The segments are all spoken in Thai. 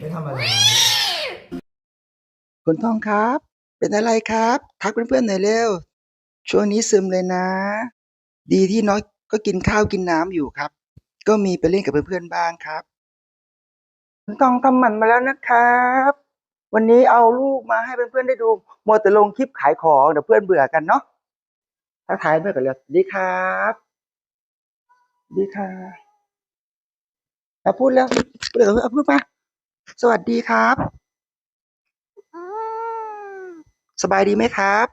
ไม่ทำอะไรคุณทองครับ เป็นอะไรครับ ทักเพื่อนๆหน่อยเร็ว ช่วงนี้ซึมเลยนะ ดีที่น้อยก็กินข้าวกินน้ำอยู่ครับ ก็มีไปเล่นกับเพื่อนๆบ้างครับ คุณทองทำหมันมาแล้วนะครับ วันนี้เอาลูกมาให้เพื่อนๆได้ดูมัวแต่ลงคลิปขายของเดี๋ยวเพื่อนเบื่อกันเนาะทักทายเพื่อนกันเลยสวัสดีครับสวัสดีค่ะเอาพูดแล้วพูดเลยเอาพูดมา สวัสดีครับ สบายดีไหมครับ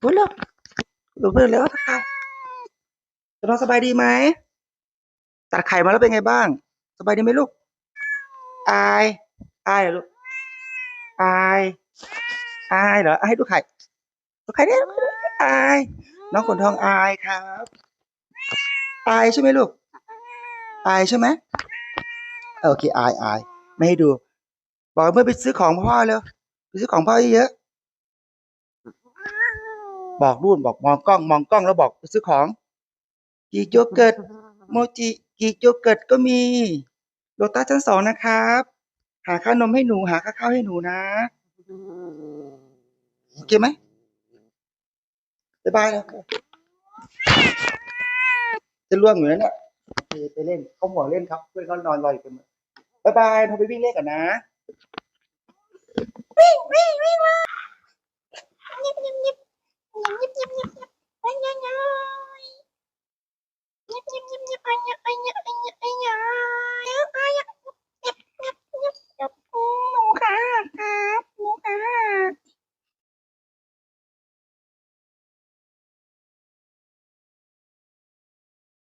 พูดแล้วดูเพื่อนแล้วค่ะน้องสบายดีไหมตัดไข่มาแล้วเป็นไงบ้าง สบายดีไหมลูก อาย อายเหรอลูก อาย อายเหรออะให้ดูไข่ดูไข่เนี่ยอาย น้องขนทองอายครับ อายใช่ไหมลูก อายใช่ไหม โอเคอายอายไม่ให้ดู บอกเพื่อไปซื้อของพ่อเร็วไปซื้อของพ่อเยอะบอกรุ่นบอกมองกล้องมองกล้องแล้วบอกไปซื้อของกีโยเกิร์ตโมจิกีโยเกิร์ตก็มีโลตัสชั้นสองนะครับ หาข้าวนมให้หนูหาข้าวข้าวให้หนูนะโอเคไหมบ๊ายบายแล้วจะล่วงอยู่แล้วเนี่ยไปเล่นเขาห่วเล่นครับเพื่อนเขานอนรออยู่เต็ม บายบายพอไปวิ่งเล่นก่อนนะ วิ่งวิ่งวิ่งมา